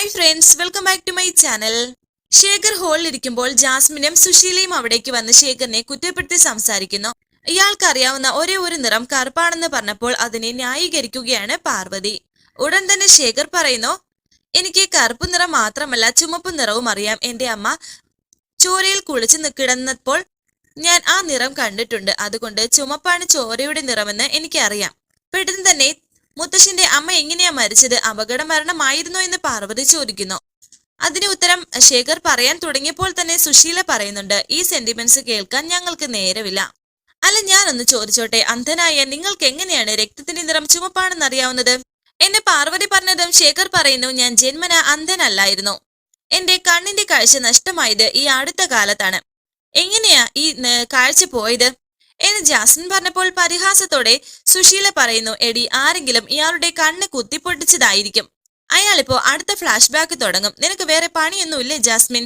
Hi friends welcome back to my channel Shekhar ഹാളിൽ ഇരിക്കുമ്പോൾ ജാസ്മിനും സുശീലയും അവിടേക്ക് വന്ന് ശേഖറിനെ കുറ്റപ്പെടുത്തി സംസാരിക്കുന്നു. ഇയാൾക്ക് അറിയാവുന്ന ഒരേ ഒരു നിറം കറുപ്പാണെന്ന് പറഞ്ഞപ്പോൾ അതിനെ ന്യായീകരിക്കുകയാണ് പാർവതി. ഉടൻ തന്നെ ശേഖർ പറയുന്നു എനിക്ക് കറുപ്പ് നിറം മാത്രമല്ല ചുമപ്പ് നിറവും അറിയാം. എന്റെ അമ്മ ചോരയിൽ കുളിച്ചു കിടന്നപ്പോൾ ഞാൻ ആ നിറം കണ്ടിട്ടുണ്ട്. അതുകൊണ്ട് ചുമപ്പാണ് ചോരയുടെ നിറമെന്ന് എനിക്കറിയാം. പെട്ടെന്ന് തന്നെ മുത്തശ്ശന്റെ അമ്മ എങ്ങനെയാ മരിച്ചത്? അപകട മരണമായിരുന്നോ എന്ന് പാർവതി ചോദിക്കുന്നു. അതിന് ഉത്തരം ശേഖർ പറയാൻ തുടങ്ങിയപ്പോൾ തന്നെ സുശീല പറയുന്നുണ്ട് ഈ സെന്റിമെന്റ്സ് കേൾക്കാൻ ഞങ്ങൾക്ക് നേരമില്ല. അല്ല ഞാനൊന്ന് ചോദിച്ചോട്ടെ അന്ധനായ നിങ്ങൾക്ക് എങ്ങനെയാണ് രക്തത്തിന്റെ നിറം ചുമപ്പാണെന്ന് അറിയാവുന്നത് എന്നെ പാർവതി പറഞ്ഞതും ശേഖർ പറയുന്നു ഞാൻ ജന്മന അന്ധനല്ലായിരുന്നു. എന്റെ കണ്ണിന്റെ കാഴ്ച നഷ്ടമായത് ഈ അടുത്ത കാലത്താണ്. എങ്ങനെയാ ഈ കാഴ്ച പോയത്? എന്ന് ജാസ്മിൻ പറഞ്ഞപ്പോൾ പരിഹാസത്തോടെ സുശീല പറയുന്നു എടി ആരെങ്കിലും ഇയാളുടെ കണ്ണ് കുത്തിപ്പൊട്ടിച്ചതായിരിക്കും അയാളിപ്പോ അടുത്ത ഫ്ലാഷ് ബാക്ക് തുടങ്ങും. നിനക്ക് വേറെ പണിയൊന്നുമില്ലേ ജാസ്മിൻ?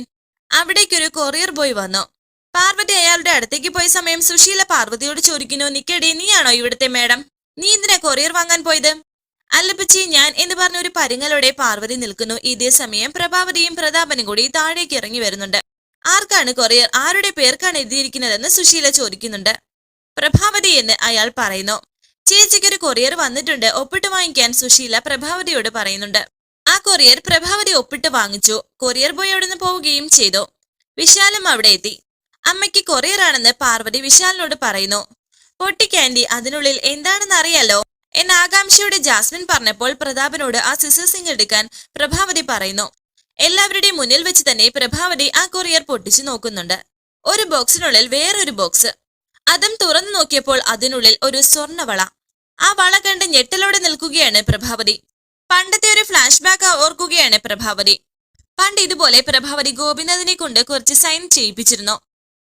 അവിടേക്കൊരു കൊറിയർ ബോയ് വന്നു. പാർവതി അയാളുടെ അടുത്തേക്ക് പോയ സമയം സുശീല പാർവതിയോട് ചോദിക്കുന്നു നിക്കടി നീയാണോ ഇവിടുത്തെ മേഡം? നീ എന്തിനാ കൊറിയർ വാങ്ങാൻ പോയത്? അല്ലപ്പച്ചി ഞാൻ എന്ന് പറഞ്ഞ ഒരു പരിങ്ങലോടെ പാർവതി നിൽക്കുന്നു. ഇതേ സമയം പ്രഭാവതിയും പ്രതാപനും കൂടി താഴേക്ക് ഇറങ്ങി വരുന്നുണ്ട്. ആർക്കാണ് കൊറിയർ ആരുടെ പേർക്കാണ് എഴുതിയിരിക്കുന്നതെന്ന് സുശീല ചോദിക്കുന്നുണ്ട്. പ്രഭാവതി എന്ന് അയാൾ പറയുന്നു. ചേച്ചിക്ക് ഒരു കൊറിയർ വന്നിട്ടുണ്ട്. ഒപ്പിട്ട് വാങ്ങിക്കാൻ സുശീല പ്രഭാവതിയോട് പറയുന്നുണ്ട്. ആ കൊറിയർ പ്രഭാവതി ഒപ്പിട്ട് വാങ്ങിച്ചു. കൊറിയർ ബോയ് അവിടെ നിന്ന് പോവുകയും ചെയ്തു. വിശാലും അവിടെ എത്തി. അമ്മയ്ക്ക് കൊറിയർ ആണെന്ന് പാർവതി വിശാലിനോട് പറയുന്നു. പൊട്ടി ക്യാൻഡി അതിനുള്ളിൽ എന്താണെന്ന് അറിയാലോ? എന്ന ആകാംക്ഷയോടെ ജാസ്മിൻ പറഞ്ഞപ്പോൾ പ്രതാപനോട് ആ സിസേഴ്സിംഗ് എടുക്കാൻ പ്രഭാവതി പറയുന്നു. എല്ലാവരുടെയും മുന്നിൽ വെച്ച് തന്നെ പ്രഭാവതി ആ കൊറിയർ പൊട്ടിച്ചു നോക്കുന്നുണ്ട്. ഒരു ബോക്സിനുള്ളിൽ വേറൊരു ബോക്സ് അതും തുറന്നു നോക്കിയപ്പോൾ അതിനുള്ളിൽ ഒരു സ്വർണവള. ആ വള കണ്ട് ഞെട്ടലോടെ നിൽക്കുകയാണ് പ്രഭാവതി. പണ്ടത്തെ ഒരു ഫ്ലാഷ് ബാക്ക് ഓർക്കുകയാണ് പ്രഭാവതി. പണ്ട് ഇതുപോലെ പ്രഭാവതി ഗോപിനാഥിനെ കൊണ്ട് കുറച്ച് സൈൻ ചെയ്യിപ്പിച്ചിരുന്നു.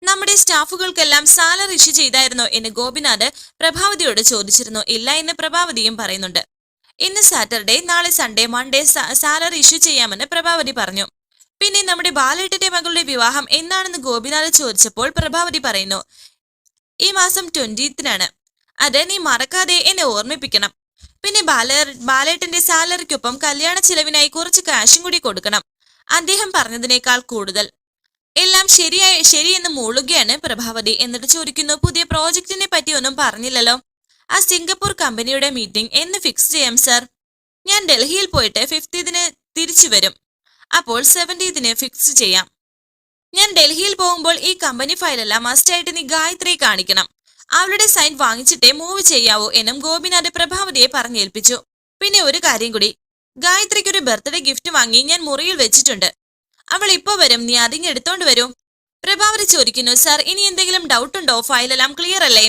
നമ്മുടെ സ്റ്റാഫുകൾക്കെല്ലാം സാലറി ഇഷ്യൂ ചെയ്തായിരുന്നോ എന്ന് ഗോപിനാഥ് പ്രഭാവതിയോട് ചോദിച്ചിരുന്നു. ഇല്ല എന്ന് പ്രഭാവതിയും പറയുന്നുണ്ട്. ഇന്ന് സാറ്റർഡേ നാളെ സൺഡേ മൺഡേ സാലറി ഇഷ്യൂ ചെയ്യാമെന്ന് പ്രഭാവതി പറഞ്ഞു. പിന്നെ നമ്മുടെ ബാലേട്ടന്റെ മകളുടെ വിവാഹം എന്നാണെന്ന് ഗോപിനാഥ് ചോദിച്ചപ്പോൾ പ്രഭാവതി പറയുന്നു. ഈ മാസം ട്വന്റീത്തിനാണ് അതെ നീ മറക്കാതെ എന്നെ ഓർമ്മിപ്പിക്കണം. പിന്നെ ബാല ബാലേട്ടന്റെ സാലറിക്കൊപ്പം കല്യാണ ചിലവിനായി കുറച്ച് കാശും കൂടി കൊടുക്കണം. അദ്ദേഹം പറഞ്ഞതിനേക്കാൾ കൂടുതൽ. എല്ലാം ശരിയായി ശരിയെന്ന് മൂളുകയാണ് പ്രഭാവതി എന്നിട്ട് ചോദിക്കുന്നു പുതിയ പ്രോജക്റ്റിനെ പറ്റി ഒന്നും പറഞ്ഞില്ലല്ലോ? ആ സിംഗപ്പൂർ കമ്പനിയുടെ മീറ്റിംഗ് എന്ന് ഫിക്സ് ചെയ്യാം സർ ഞാൻ ഡൽഹിയിൽ പോയിട്ട് ഫിഫ്റ്റീതിന് തിരിച്ചു വരും. അപ്പോൾ സെവന്റീതിന് ഫിക്സ് ചെയ്യാം. ഞാൻ ഡൽഹിയിൽ പോകുമ്പോൾ ഈ കമ്പനി ഫയലെല്ലാം മസ്റ്റായിട്ട് നീ ഗായത്രി കാണിക്കണം. അവളുടെ സൈൻ വാങ്ങിച്ചിട്ടേ മൂവ് ചെയ്യാവൂ എന്നും ഗോപിനാഥ് പ്രഭാവതിയെ പറഞ്ഞേൽപ്പിച്ചു. പിന്നെ ഒരു കാര്യം കൂടി. ഗായത്രിക്ക് ഒരു ബർത്ത്ഡേ ഗിഫ്റ്റ് വാങ്ങി ഞാൻ മുറിയിൽ വെച്ചിട്ടുണ്ട്. അവൾ ഇപ്പോ വരും നീ അതിങ്ങ് എടുത്തോണ്ട് വരൂ. പ്രഭാവതി ചോദിക്കുന്നു സാർ ഇനി എന്തെങ്കിലും ഡൗട്ട് ഉണ്ടോ? ഫയലെല്ലാം ക്ലിയർ അല്ലേ?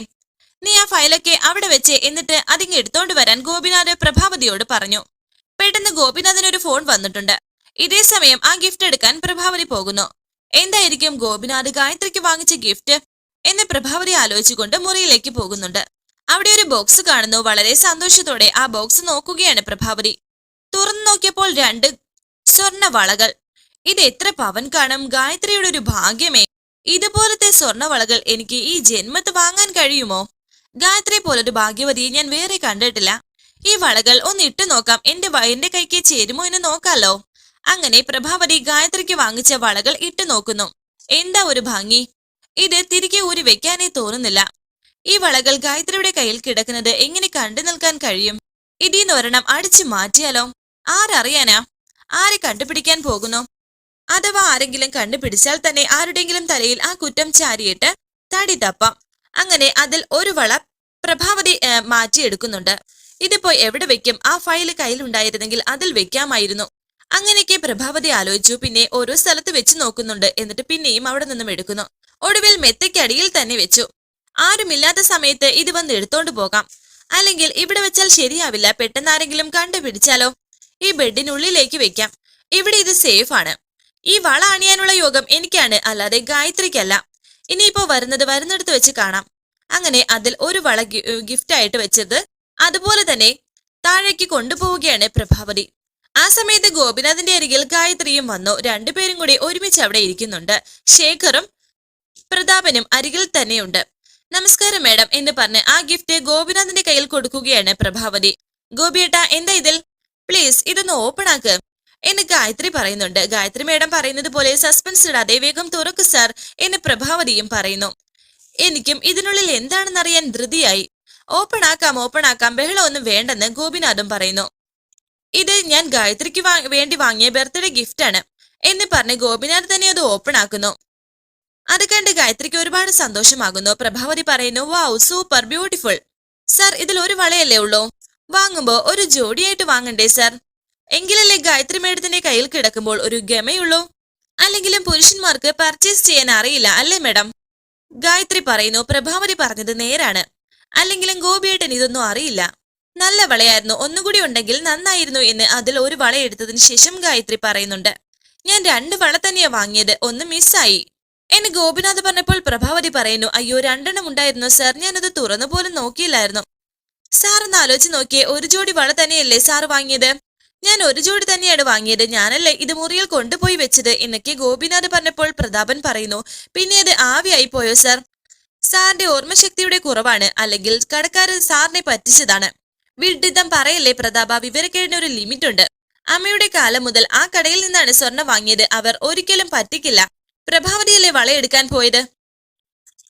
നീ ആ ഫയലൊക്കെ അവിടെ വെച്ച് എന്നിട്ട് അതിങ്ങ് എടുത്തോണ്ട് വരാൻ ഗോപിനാഥ് പ്രഭാവതിയോട് പറഞ്ഞു. പെട്ടെന്ന് ഗോപിനാഥിന് ഒരു ഫോൺ വന്നിട്ടുണ്ട്. ഇതേ സമയം ആ ഗിഫ്റ്റ് എടുക്കാൻ പ്രഭാവതി പോകുന്നു. എന്തായിരിക്കും ഗോപിനാഥ് ഗായത്രിക്ക് വാങ്ങിച്ച ഗിഫ്റ്റ് എന്ന് പ്രഭാവതി ആലോചിച്ചുകൊണ്ട് മുറിയിലേക്ക് പോകുന്നുണ്ട്. അവിടെ ഒരു ബോക്സ് കാണുന്നു. വളരെ സന്തോഷത്തോടെ ആ ബോക്സ് നോക്കുകയാണ് പ്രഭാവതി. തുറന്നു നോക്കിയപ്പോൾ രണ്ട് സ്വർണ വളകൾ ഇത് എത്ര പവൻ കാണും. ഗായത്രിയുടെ ഒരു ഭാഗ്യമേ. ഇതുപോലത്തെ സ്വർണവളകൾ എനിക്ക് ഈ ജന്മത്ത് വാങ്ങാൻ കഴിയുമോ? ഗായത്രി പോലൊരു ഭാഗ്യവതിയെ ഞാൻ വേറെ കണ്ടിട്ടില്ല. ഈ വളകൾ ഒന്ന് ഇട്ടു നോക്കാം. എന്റെ എന്റെ കൈക്ക് ചേരുമോ എന്ന് നോക്കാലോ. അങ്ങനെ പ്രഭാവതി ഗായത്രിക്ക് വാങ്ങിച്ച വളകൾ ഇട്ടു നോക്കുന്നു. എന്താ ഒരു ഭംഗി? ഇത് തിരികെ ഊരി വെക്കാനേ തോന്നുന്നില്ല. ഈ വളകൾ ഗായത്രിയുടെ കയ്യിൽ കിടക്കുന്നത് എങ്ങനെ കണ്ടു നിൽക്കാൻ കഴിയും? ഇതിന്ന് ഒരെണ്ണം അടിച്ചു മാറ്റിയാലോ? ആരറിയാനാ? ആരെ കണ്ടുപിടിക്കാൻ പോകുന്നു? അഥവാ ആരെങ്കിലും കണ്ടുപിടിച്ചാൽ തന്നെ ആരുടെങ്കിലും തലയിൽ ആ കുറ്റം ചാരിയിട്ട് തടി തപ്പാം. അങ്ങനെ അതിൽ ഒരു വള പ്രഭാവതി മാറ്റിയെടുക്കുന്നുണ്ട്. ഇതിപ്പോ എവിടെ വെക്കും? ആ ഫയൽ കയ്യിലുണ്ടായിരുന്നെങ്കിൽ അതിൽ വെക്കാമായിരുന്നു. അങ്ങനെയൊക്കെ പ്രഭാവതി ആലോചിച്ചു. പിന്നെ ഓരോ സ്ഥലത്ത് വെച്ച് നോക്കുന്നുണ്ട്. എന്നിട്ട് പിന്നെയും അവിടെ നിന്നും എടുക്കുന്നു. ഒടുവിൽ മെത്തയ്ക്കടിയിൽ തന്നെ വെച്ചു. ആരുമില്ലാത്ത സമയത്ത് ഇത് വന്ന് എടുത്തോണ്ട് പോകാം. അല്ലെങ്കിൽ ഇവിടെ വെച്ചാൽ ശരിയാവില്ല. പെട്ടെന്ന് ആരെങ്കിലും കണ്ടുപിടിച്ചാലോ? ഈ ബെഡിനുള്ളിലേക്ക് വെക്കാം. ഇവിടെ ഇത് സേഫ് ആണ്. ഈ വള അണിയാനുള്ള യോഗം എനിക്കാണ്. അല്ലാതെ ഗായത്രിക്കല്ല. ഇനിയിപ്പോ വരുന്നത് വരുന്നിടത്ത് വെച്ച് കാണാം. അങ്ങനെ അതിൽ ഒരു വള ഗിഫ്റ്റ് ആയിട്ട് വെച്ചത് അതുപോലെ തന്നെ താഴേക്ക് കൊണ്ടുപോവുകയാണ് പ്രഭാവതി. ആ സമയത്ത് ഗോപിനാഥിന്റെ അരികിൽ ഗായത്രിയും വന്നു. രണ്ടുപേരും കൂടി ഒരുമിച്ച് അവിടെ ഇരിക്കുന്നുണ്ട്. ശേഖറും പ്രതാപനും അരികിൽ തന്നെയുണ്ട്. നമസ്കാരം മേഡം എന്ന് പറഞ്ഞ് ആ ഗിഫ്റ്റ് ഗോപിനാഥിന്റെ കയ്യിൽ കൊടുക്കുകയാണ് പ്രഭാവതി. ഗോപിയേട്ട എന്താ ഇതിൽ? പ്ലീസ് ഇതൊന്ന് ഓപ്പൺ ആക്ക് എന്ന് ഗായത്രി പറയുന്നുണ്ട്. ഗായത്രി മേഡം പറയുന്നത് പോലെ സസ്പെൻസ് ഇടാതെ വേഗം തുറക്കു സാർ എന്ന് പ്രഭാവതിയും പറയുന്നു. എനിക്കും ഇതിനുള്ളിൽ എന്താണെന്നറിയാൻ ധൃതിയായി. ഓപ്പൺ ആക്കാം ഓപ്പൺ ആക്കാം ബഹളമൊന്നും വേണ്ടെന്ന് ഗോപിനാഥും പറയുന്നു. ഇത് ഞാൻ ഗായത്രിക്ക് വേണ്ടി വാങ്ങിയ ബർത്ത്ഡേ ഗിഫ്റ്റ് ആണ്. എന്ന് പറഞ്ഞ് ഗോപിനാഥ് തന്നെ അത് ഓപ്പൺ ആക്കുന്നു. അത് കണ്ട് ഗായത്രിക്ക് ഒരുപാട് സന്തോഷമാകുന്നു. പ്രഭാവതി പറയുന്നു വാവ് സൂപ്പർ ബ്യൂട്ടിഫുൾ. സർ ഇതിൽ ഒരു വളയല്ലേ ഉള്ളൂ? വാങ്ങുമ്പോ ഒരു ജോഡിയായിട്ട് വാങ്ങണ്ടേ സർ? എങ്കിലല്ലേ ഗായത്രി മേഡത്തിന്റെ കയ്യിൽ കിടക്കുമ്പോൾ ഒരു ഗമയുള്ളൂ? അല്ലെങ്കിലും പുരുഷന്മാർക്ക് പർച്ചേസ് ചെയ്യാൻ അറിയില്ല അല്ലേ മേഡം? ഗായത്രി പറയുന്നു പ്രഭാവതി പറഞ്ഞത് നേരാണ്. അല്ലെങ്കിലും ഗോപിയേട്ടൻ ഇതൊന്നും അറിയില്ല. നല്ല വളയായിരുന്നു. ഒന്നുകൂടി ഉണ്ടെങ്കിൽ നന്നായിരുന്നു എന്ന് അതിൽ ഒരു വള എടുത്തതിന് ശേഷം ഗായത്രി പറയുന്നുണ്ട് ഞാൻ രണ്ട് വള തന്നെയാ വാങ്ങിയത്. ഒന്ന് മിസ്സായി. എന്നെ ഗോപിനാഥ് പറഞ്ഞപ്പോൾ പ്രഭാവതി പറയുന്നു അയ്യോ രണ്ടെണ്ണം ഉണ്ടായിരുന്നു സാർ? ഞാനത് തുറന്നു പോലും നോക്കിയില്ലായിരുന്നു. സാറൊന്ന് ആലോചിച്ച് നോക്കിയേ. ഒരു ജോഡി വള തന്നെയല്ലേ സാർ വാങ്ങിയത്? ഞാൻ ഒരു ജോഡി തന്നെയാണ് വാങ്ങിയത്. ഞാനല്ലേ ഇത് മുറിയിൽ കൊണ്ടുപോയി വെച്ചത്? എന്നൊക്കെ ഗോപിനാഥ് പറഞ്ഞപ്പോൾ പ്രതാപൻ പറയുന്നു പിന്നെ അത് ആവിയായി പോയോ സാർ? സാറിന്റെ ഓർമ്മശക്തിയുടെ കുറവാണ്. അല്ലെങ്കിൽ കടക്കാരൻ സാറിനെ പറ്റിച്ചതാണ്. വിഡിതം പറയല്ലേ പ്രതാപ? വിവരക്കേടിന് ഒരു ലിമിറ്റ് ഉണ്ട് അമ്മയുടെ കാലം മുതൽ ആ കടയിൽ നിന്നാണ് സ്വർണം വാങ്ങിയത്. അവർ ഒരിക്കലും പറ്റിക്കില്ല. പ്രഭാവതിയല്ലേ വളയെടുക്കാൻ പോയത്?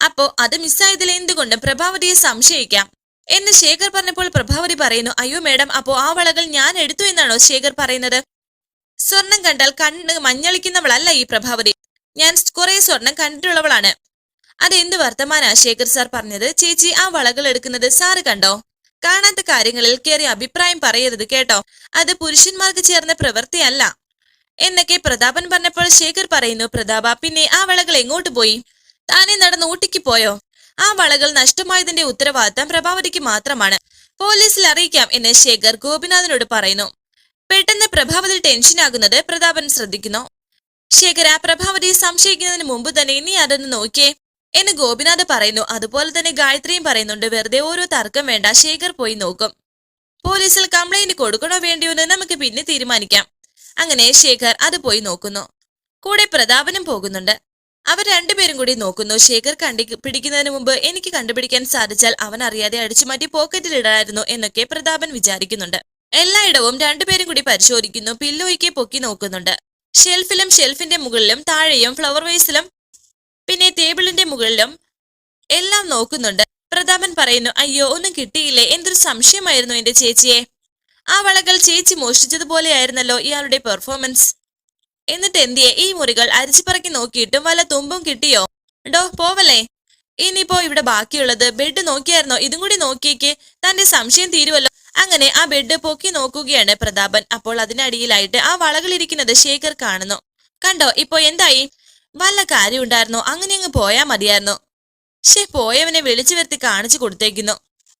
അപ്പോ അത് മിസ്സായതിൽ എന്തുകൊണ്ടും പ്രഭാവതിയെ സംശയിക്കാം? എന്ന് ശേഖർ പറഞ്ഞപ്പോൾ പ്രഭാവതി പറയുന്നു അയ്യോ മേഡം അപ്പോ ആ വളകൾ ഞാൻ എടുത്തു എന്നാണോ ശേഖർ പറയുന്നത്? സ്വർണം കണ്ടാൽ കണ്ണ് മഞ്ഞളിക്കുന്നവളല്ല ഈ പ്രഭാവതി. ഞാൻ കുറെ സ്വർണം കണ്ടിട്ടുള്ളവളാണ്. അതെന്ത് വർത്തമാനാ ശേഖർ സാർ പറഞ്ഞത്? ചേച്ചി ആ വളകൾ എടുക്കുന്നത് സാറ് കണ്ടോ? കാണാത്ത കാര്യങ്ങളിൽ കയറി അഭിപ്രായം പറയരുത് കേട്ടോ. അത് പുരുഷന്മാർക്ക് ചേർന്ന പ്രവൃത്തിയല്ല. എന്നൊക്കെ പ്രതാപൻ പറഞ്ഞപ്പോൾ ശേഖർ പറയുന്നു പ്രതാപ പിന്നെ ആ വളകൾ എങ്ങോട്ട് പോയി? താനെ നടന്ന് ഊട്ടിക്ക് പോയോ? ആ വളകൾ നഷ്ടമായതിന്റെ ഉത്തരവാദിത്തം പ്രഭാവതിക്ക് മാത്രമാണ്. പോലീസിൽ അറിയിക്കാം എന്ന് ശേഖർ ഗോപിനാഥനോട് പറയുന്നു. പെട്ടെന്ന് പ്രഭാവതി ടെൻഷൻ ടെൻഷനാകുന്നത് പ്രതാപൻ ശ്രദ്ധിക്കുന്നു. ശേഖര പ്രഭാവതി സംശയിക്കുന്നതിന് മുമ്പ് തന്നെ നീ അതൊന്ന് നോക്കിയേ. എന്ന് ഗോപിനാഥ് പറയുന്നു. അതുപോലെ തന്നെ ഗായത്രിയും പറയുന്നുണ്ട് വെറുതെ ഓരോ തർക്കം വേണ്ട ശേഖർ പോയി നോക്കും. പോലീസിൽ കംപ്ലൈന്റ് കൊടുക്കണോ വേണ്ടിയോ എന്ന് നമുക്ക് പിന്നെ തീരുമാനിക്കാം. അങ്ങനെ ശേഖർ അത് പോയി നോക്കുന്നു. കൂടെ പ്രതാപനും പോകുന്നുണ്ട്. അവർ രണ്ടുപേരും കൂടി നോക്കുന്നു. ശേഖർ കണ്ടി പിടിക്കുന്നതിന് മുമ്പ് എനിക്ക് കണ്ടുപിടിക്കാൻ സാധിച്ചാൽ അവൻ അറിയാതെ അടിച്ചുമാറ്റി പോക്കറ്റിൽ ഇടായിരുന്നു എന്നൊക്കെ പ്രതാപൻ വിചാരിക്കുന്നുണ്ട്. എല്ലായിടവും രണ്ടുപേരും കൂടി പരിശോധിക്കുന്നു. പില്ലോയ്ക്ക് പൊക്കി നോക്കുന്നുണ്ട്. ഷെൽഫിലും ഷെൽഫിന്റെ മുകളിലും താഴെയും ഫ്ലവർ വേസിലും പിന്നെ ടേബിളിന്റെ മുകളിലും എല്ലാം നോക്കുന്നുണ്ട്. പ്രതാപൻ പറയുന്നു അയ്യോ ഒന്നും കിട്ടിയില്ലേ? എന്തൊരു സംശയമായിരുന്നു എന്റെ ചേച്ചിയെ. ആ വളകൾ ചേച്ചി മോഷ്ടിച്ചതുപോലെയായിരുന്നല്ലോ ഇയാളുടെ പെർഫോമൻസ് എന്നിട്ട് എന്തിയെ ഈ മുറികൾ അരിച്ചുപറക്കി നോക്കിയിട്ടും വല്ല തുമ്പും കിട്ടിയോ? ഡോ പോവല്ലേ. ഇനിയിപ്പോ ഇവിടെ ബാക്കിയുള്ളത് ബെഡ് നോക്കിയായിരുന്നോ? ഇതും കൂടി നോക്കിയേക്ക്. തന്റെ സംശയം തീരുവല്ലോ. അങ്ങനെ ആ ബെഡ് പൊക്കി നോക്കുകയാണ് പ്രതാപൻ. അപ്പോൾ അതിനടിയിലായിട്ട് ആ വളകളിരിക്കുന്നത് ശേഖർ കാണുന്നു. കണ്ടോ ഇപ്പോ എന്തായി? വല്ല കാര്യം ഉണ്ടായിരുന്നോ അങ്ങനെ അങ്ങ് പോയാ മതിയായിരുന്നു. ഷേ പോയവനെ വിളിച്ചു വരുത്തി കാണിച്ചു കൊടുത്തേക്കുന്നു.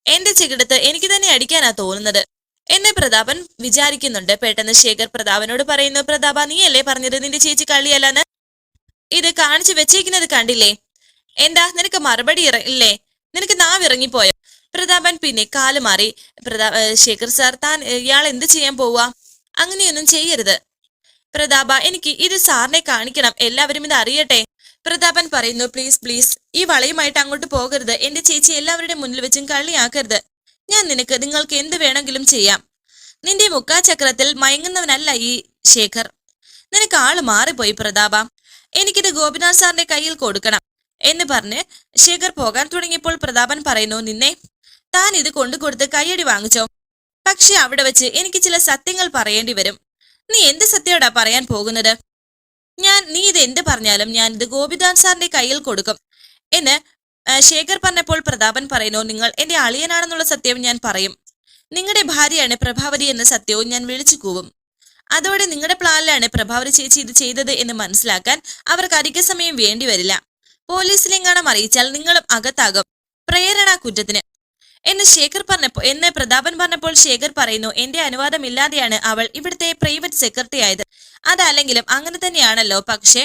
എന്റെ ചെകിടത്ത് എനിക്ക് തന്നെ അടിക്കാനാ തോന്നുന്നത്. എന്നെ പ്രതാപൻ വിചാരിക്കുന്നുണ്ട്. പെട്ടെന്ന് ശേഖർ പ്രതാപനോട് പറയുന്നു പ്രതാപ നീയല്ലേ പറഞ്ഞത്? നിന്റെ ചേച്ചി കള്ളിയല്ലാന്ന്? ഇത് കാണിച്ചു വെച്ചേക്കുന്നത് കണ്ടില്ലേ? എന്താ നിനക്ക് മറുപടി ഇറ ഇല്ലേ? നിനക്ക് നാവ് ഇറങ്ങിപ്പോയോ? പ്രതാപൻ പിന്നെ കാൽ മാറി പ്രതാ ശേഖർ സാർ താൻ ഇയാൾ എന്ത് ചെയ്യാൻ പോവാ? അങ്ങനെയൊന്നും ചെയ്യരുത്. പ്രതാപ എനിക്ക് ഇത് സാറിനെ കാണിക്കണം. എല്ലാവരും ഇത് അറിയട്ടെ. പ്രതാപൻ പറയുന്നു പ്ലീസ് പ്ലീസ് ഈ വളയുമായിട്ട് അങ്ങോട്ട് പോകരുത്. എന്റെ ചേച്ചി എല്ലാവരുടെ മുന്നിൽ വെച്ചും കള്ളിയാക്കരുത് ഞാൻ നിനക്ക് നിങ്ങൾക്ക് എന്ത് വേണമെങ്കിലും ചെയ്യാം. നിന്റെ മുക്കാചക്രത്തിൽ മയങ്ങുന്നവനല്ല ഈ ശേഖർ. നിനക്ക് ആൾ മാറിപ്പോയി പ്രതാപ. എനിക്കിത് ഗോപിനാഥ് സാറിന്റെ കയ്യിൽ കൊടുക്കണം. എന്ന് പറഞ്ഞ് ശേഖർ പോകാൻ തുടങ്ങിയപ്പോൾ പ്രതാപൻ പറയുന്നു നിന്നെ താൻ ഇത് കൊണ്ടുകൊടുത്ത് കയ്യടി വാങ്ങിച്ചോ. പക്ഷെ അവിടെ വെച്ച് എനിക്ക് ചില സത്യങ്ങൾ പറയേണ്ടി വരും. നീ എന്ത് സത്യോടാ പറയാൻ പോകുന്നത്? ഞാൻ നീ ഇത് എന്ത് പറഞ്ഞാലും ഞാൻ ഇത് ഗോപിദാൻ സാറിന്റെ കയ്യിൽ കൊടുക്കും. എന്ന് ശേഖർ പറഞ്ഞപ്പോൾ പ്രതാപൻ പറയുന്നു നിങ്ങൾ എന്റെ അളിയനാണെന്നുള്ള സത്യവും ഞാൻ പറയും. നിങ്ങളുടെ ഭാര്യയാണ് പ്രഭാവതി എന്ന സത്യവും ഞാൻ വിളിച്ചു കൂവും. അതോടെ നിങ്ങളുടെ പ്ലാനിലാണ് പ്രഭാവതി ചേച്ചി ഇത് ചെയ്തത് എന്ന് മനസ്സിലാക്കാൻ അവർക്ക് അധിക സമയം വേണ്ടി വരില്ല. പോലീസിലെങ്ങാണം അറിയിച്ചാൽ നിങ്ങളും അകത്താകും. പ്രേരണ കുറ്റത്തിന്. എന്ന് ശേഖർ പറഞ്ഞപ്പോൾ എന്ന് പ്രതാപൻ പറഞ്ഞപ്പോൾ ശേഖർ പറയുന്നു എന്റെ അനുവാദമില്ലാതെയാണ് അവൾ ഇവിടുത്തെ പ്രൈവറ്റ് സെക്രട്ടറി ആയത്. അതല്ലെങ്കിലും അങ്ങനെ തന്നെയാണല്ലോ. പക്ഷേ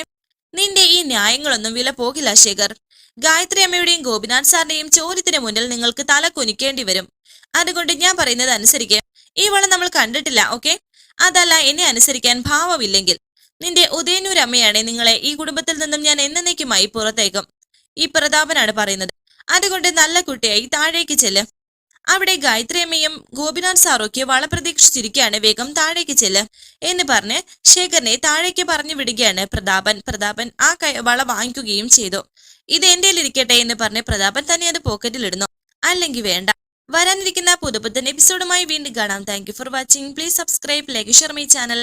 നിന്റെ ഈ ന്യായങ്ങളൊന്നും വില പോകില്ല ശേഖർ. ഗായത്രി അമ്മയുടെയും ഗോപിനാഥ് സാറിന്റെയും ചോദ്യത്തിന് മുന്നിൽ നിങ്ങൾക്ക് തല കുനിക്കേണ്ടി വരും. അതുകൊണ്ട് ഞാൻ പറയുന്നത് അനുസരിക്കുക ഈ വളം നമ്മൾ കണ്ടിട്ടില്ല ഓക്കെ? അതല്ല എന്നെ അനുസരിക്കാൻ ഭാവമില്ലെങ്കിൽ. നിന്റെ ഉദയനൂർ അമ്മയാണ് നിങ്ങളെ ഈ കുടുംബത്തിൽ നിന്നും ഞാൻ എന്നേക്കുമായി പുറത്തേക്കും. ഈ പ്രതാപനാണ് പറയുന്നത്. അതുകൊണ്ട് നല്ല കുട്ടിയായി താഴേക്ക് ചെല്ല്. അവിടെ ഗായത്രിയമ്മയും ഗോപിനാഥ് സാറൊക്കെ വള പ്രതീക്ഷിച്ചിരിക്കുകയാണ് വേഗം താഴേക്ക് ചെല്ല് എന്ന് പറഞ്ഞ് ശേഖരനെ താഴേക്ക് പറഞ്ഞു വിടുകയാണ് പ്രതാപൻ. പ്രതാപൻ ആ വള വാങ്ങിക്കുകയും ചെയ്തു. ഇത് എന്റെ ഇരിക്കട്ടെ എന്ന് പറഞ്ഞ് പ്രതാപൻ തന്നെ അത് പോക്കറ്റിൽ ഇടുന്നു. അല്ലെങ്കിൽ വേണ്ട. വരാനിരിക്കുന്ന പുതുപുത്തൻ എപ്പിസോഡുമായി വീണ്ടും കാണാം. Thank for watching please subscribe like share my channel